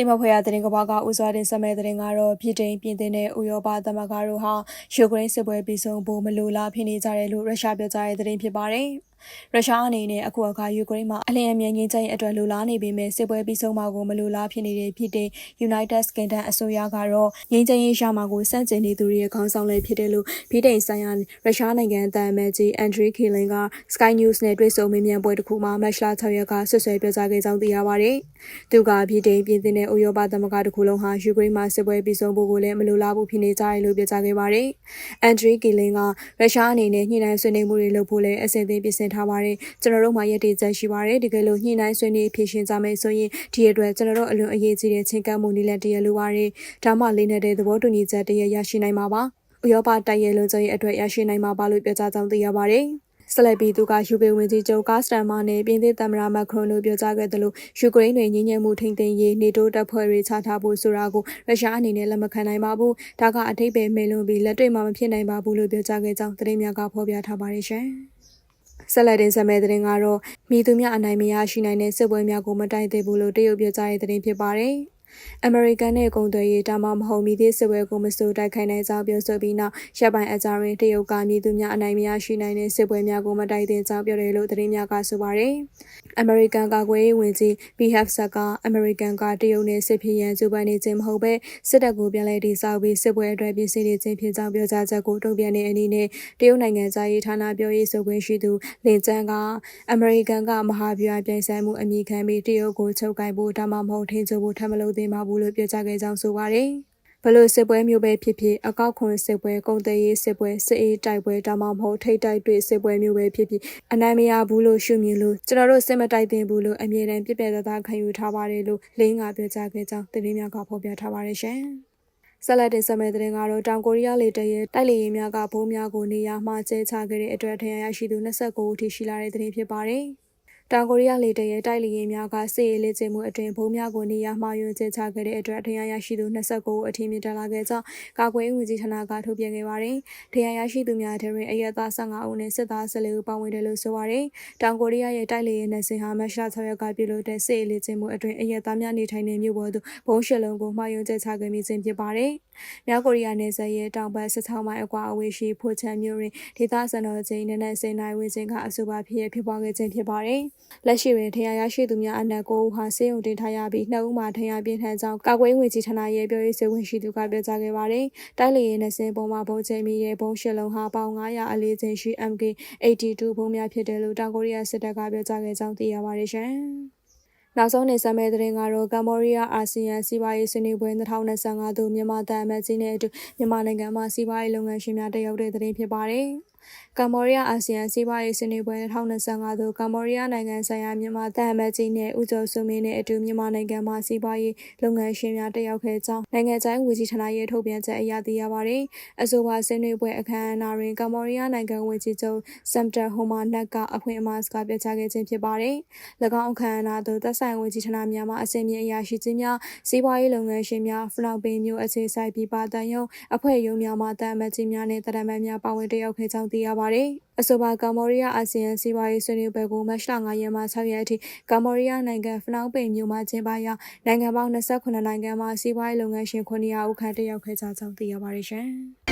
တိမဖွဲရတဲ့တင်ကဘာကဥစွာတင်ဆက်မဲ့တဲ့ကတော့ပြည်တိန်ပြည်သင်းနဲ့ဥရောပသမဂ္ဂတို့ဟာယူကရိန်းစစ်ပွဲပြီးဆုံးဖို့မလိုလားဖြစ်နေကြတယ်လို့ရုရှားပြောကြားတဲ့သတင်းဖြစ်ပါတယ်။ရုရှားအနေနဲ့အခုအခါယူကရိန်းမှာအလျင်အမြန်ငင်းချင်အတွက်လိုလားနေပေမဲ့စစ်ပွဲပြီးဆုံးမှာကိုမလိုလားဖြစ်နေတဲ့ဖြစ်တဲ့ United Kingdom အစိုးရကတော့ငင်းချင်ရေးရှာမှာကိုစန့်ကျင်နေသူတွေရဲ့ခေါင်းဆောင်လည်းဖြစ်တယ်လို့ပြည်တိန်ဆိုင်ရာရုရှားနိုင်ငံအသံအမတ်ကြီးအန်ဒရီကီလင်က Sky News နဲ့တွေ့ဆုံမေးမြန်းပွဲတစ်ခုမှာမတ်လ6ရက်ကဆွဆွဲပြောကြားခဲ့ကြောင်းသိရပါတယ်။သူကပြည်တိန်ပြည်သင်းနဲ့ဥရောပသမဂ္ဂတစ်ခုလုံးဟာယူကရိန်းမှာစစ်ပွဲပြီးဆုံးဖို့ကိုလည်းမလိုလားဘူးဖြစ်နေကြတယ်လို့ပြောကြားခဲ့ပါတယ်။အန်ဒရီကီလင်ကရုရှားအနေနဲ့ညှိနှိုင်းဆွေးနွေးမှုတွေလုပ်ဖို့လည်းအစီအစဉ်ပြင်ဆင်ထားပါတယ်ကျွန်တော်တို့မှာရည်တည်ချက်ရှိပါတယ်တကယ်လို့ညှိနှိုင်းဆွေးနွေးဖြည့်ရှင်ကြမယ်ဆိုရင်ဒီအတွက်ကျွန်တော်တို့အလွန်အရေးကြီးတဲ့ချင်းကပ်မှုနည်းလမ်းတရလိုပါတယ်ဒါမှလေးနေတဲ့သဘောတူညီချက်တရရရှိနိုင်မှာပါဥရောပတိုက်ရဲလုံးကျရဲ့အတွက်ရရှိနိုင်မှာပါလို့ပြောကြားကြောင်းသိရပါတယ် ဆက်လက်ပြီးသူကယူကေဝင်ကြီးချုပ်ကာစတန်မာနဲ့ပြင်သစ်သမ္မတမက်ခရွန်တို့ပြောကြားခဲ့တယ်လို့ယူကရိန်းတွေညှဉ်းညံ့မှုထိန်းသိမ်းရေးနေတိုးတပ်ဖွဲ့တွေချထားဖို့ဆိုတာကိုရုရှားအနေနဲ့လက်မခံနိုင်ပါဘူး။ဒါကအထိပ္ပယ်မေလွန်ပြီးလက်တွေ့မှမဖြစ်နိုင်ပါဘူးလို့ပြောကြားခဲ့ကြောင်းသတင်းများကဖော်ပြထားပါတယ်ရှင်။ဆက်လက်တင်ဆက်မဲ့တဲ့တင်ကတော့မိသူများအနိုင်မရရှိနိုင်တဲ့စစ်ပွဲများကိုမတိုက်သေးဘူးလို့တရုတ်ပြောကြားတဲ့တင်ဖြစ်ပါတယ်။ အမေရိကန်နဲ့ကုန်သွယ်ရေးဒါမှမဟုတ်မည်သည့်စစ်ပွဲကိုမစိုးတိုက်ခိုက်နိုင်ကြောင်းပြောဆိုပြီးနောက်ရပ်ပိုင်းအကြရင်တရုတ်ကမည်သူများအနိုင်မရရှိနိုင်တဲ့စစ်ပွဲများကိုမတိုက်သင့်ကြောင်းပြောတယ်လို့သတင်းများကဆိုပါတယ်။အမေရိကန်ကာကွယ်ရေးဝန်ကြီး PHF ဆက်က အမေရိကန်ကတရုတ်နဲ့စစ်ဖြစ်ရန်ကြိုးပမ်းနေခြင်းမဟုတ်ပဲစစ်တပ်ကိုပြန်လည်တည်ဆောက်ပြီးစစ်ပွဲအတွက်ပြင်ဆင်နေခြင်းဖြစ်ကြောင်းပြောကြားချက်ကိုတုံ့ပြန်တဲ့အနေနဲ့တရုတ်နိုင်ငံသားရေးဌာနပြောရေးဆိုခွင့်ရှိသူလင်ကျန်းကအမေရိကန်ကမဟာဗျူဟာပြိုင်ဆိုင်မှုအမိခံပြီးတရုတ်ကိုချုပ်ကိုင်ဖို့ဒါမှမဟုတ်ထိန်းချုပ်ဖို့ထပ်မလုပ်သင့်ပါဘူးလို့ပြောကြားခဲ့ကြောင်းဆိုပါတယ်။ဘလို့စစ်ပွဲမျိုးပဲဖြစ်ဖြစ်အကောက်ခွန်စစ်ပွဲကုန်တရေးစစ်ပွဲစစ်အေးတိုက်ပွဲဒါမှမဟုတ်ထိတ်တိုက်တွေ့စစ်ပွဲမျိုးပဲဖြစ်ဖြစ်အနိုင်မရဘူးလို့ရှုမြင်လို့ကျွန်တော်တို့စစ်မတိုက်သင့်ဘူးလို့အမြဲတမ်းပြပြသားသားခံယူထားပါတယ်လို့လင်းကပြောကြားခဲ့ကြောင်းသတင်းများကဖော်ပြထားပါတယ်ရှင်။ဆက်လက်တင်ဆက်မဲ့တဲ့တင်ကတော့တောင်ကိုရီးယားလေတရဲ့တိုက်လေယာဉ်များကဘုံများကိုနေရာမှာကျဲချခဲ့တဲ့အတွက်ထရန်ရရှိသူ29ဦးထိရှိလာတဲ့တင်ဖြစ်ပါတယ်။ တောင်ကိုရီးယားလေတပ်ရဲ့တိုက်လေယာဉ်များကစစ်ရေးလေ့ကျင့်မှုအတွင်ဘုံများကိုနေရာမှာယွန်းကျချခဲ့တဲ့အတွက်ထရန်ရရှိသူ29ဦးအထင်မြင်တက်လာခဲ့ကြောင်းကာကွယ်ရေးဝန်ကြီးဌာနကထုတ်ပြန်ခဲ့ပါတယ်။ထရန်ရရှိသူများထရင်အရက်သား15ဦးနဲ့စစ်သား14ဦးပါဝင်တယ်လို့ဆိုပါတယ်။တောင်ကိုရီးယားရဲ့တိုက်လေယာဉ်နဲ့ဆင်ဟာမတ်လ6ရက်ကပြုလုပ်တဲ့စစ်ရေးလေ့ကျင့်မှုအတွင်အရက်သားများနေထိုင်တဲ့မြို့ပေါ်သို့ဘုံရှစ်လုံးကိုမှာယွန်းကျချခဲ့မိခြင်းဖြစ်ပါတယ်။မြောက်ကိုရီးယားနယ်စပ်ရဲ့တောင်ဘက်16မိုင်အကွာအဝေးရှိဖိုချန်မြို့တွင်ဒေသစံတော်ချိန်နဲ့နဲ့စိန်နိုင်ဝင်းချင်းကအဆိုပါဖြစ်ဖြစ်ပွားခဲ့ခြင်းဖြစ်ပါတယ်။လက်ရှိတွင်ထရရရှိသူများအနက်ကိုဦးဟာစေယုံတင်ထားရပြီးနှစ်ဦးမှာထရပြင်းထန်ကြောင်းကာကွယ်ဝင်ကြီးဌာနရဲ့ပြောရေးဆိုခွင့်ရှိသူကပြောကြားခဲ့ပါတယ်။တိုက်လေယာဉ်နဲ့စင်ပုံမှာဘုံချိန်မီရဲ့ဘုံရှစ်လုံးဟာပေါင်900အလေးချိန်ရှိ MK82 ဘုံများဖြစ်တယ်လို့တောင်ကိုရီးယားစစ်တပ်ကပြောကြားခဲ့ကြောင်းသိရပါတယ်ရှင်။နောက်ဆုံးနေဆက်မဲ့တဲ့ရင်ကတော့ကမ္ဘောဒီးယားအာဆီယံစီးပွားရေးဆွေးနွေးပွဲ2025သို့မြန်မာတန်အမတ်ကြီးနဲ့အတူမြန်မာနိုင်ငံမှာစီးပွားရေးလုပ်ငန်းရှင်များတက်ရောက်တဲ့တဲ့ဖြစ်ပါတယ်။ ကမ္ဘောဒီးယားအာဆီယံစီးပွားရေးဆွေးနွေးပွဲ2025သို့ကမ္ဘောဒီးယားနိုင်ငံဆိုင်ရာမြန်မာတန်အမတ်ကြီးနဲ့ဦးကျော်စုမင်းနဲ့အတူမြန်မာနိုင်ငံမှာစီးပွားရေးလုပ်ငန်းရှင်များတက်ရောက်ခဲ့ကြောင်းနိုင်ငံခြားရေးဝန်ကြီးဌာနရဲ့ထုတ်ပြန်ချက်အရသိရပါတယ်။အဆိုပါဆွေးနွေးပွဲအခမ်းအနားတွင်ကမ္ဘောဒီးယားနိုင်ငံဝန်ကြီးချုပ်စမ်တာဟိုမာနက်ကအဖွင့်အမှားစကားပြောကြားခဲ့ခြင်းဖြစ်ပါတယ်။၎င်းအခမ်းအနားသို့သက်ဆိုင်ဝန်ကြီးဌာနများမှအစင်မြင့်အရာရှိကြီးများစီးပွားရေးလုပ်ငန်းရှင်များဖလောက်ပင်မျိုးအခြေဆိုင်ပြီးပါတန်ယုံအဖွဲ့ရုံးများမှတန်အမတ်ကြီးများနဲ့တရမန်များပါဝင်တက်ရောက်ခဲ့ကြောင်းသိရပါတယ်။အဆိုပါကမ္ဘောဒီးယားအာဆီယံစီးပွားရေးဆွေးနွေးပွဲကိုမတ်လ9ရက်မှ6ရက်အထိကမ္ဘောဒီးယားနိုင်ငံဖနောင်းပိန်မြို့မှာကျင်းပရာနိုင်ငံပေါင်း28နိုင်ငံမှစီးပွားရေးလုပ်ငန်းရှင်900ဦးခန့်တက်ရောက်ခဲ့ကြကြောင်းသိရပါတယ်ရှင်။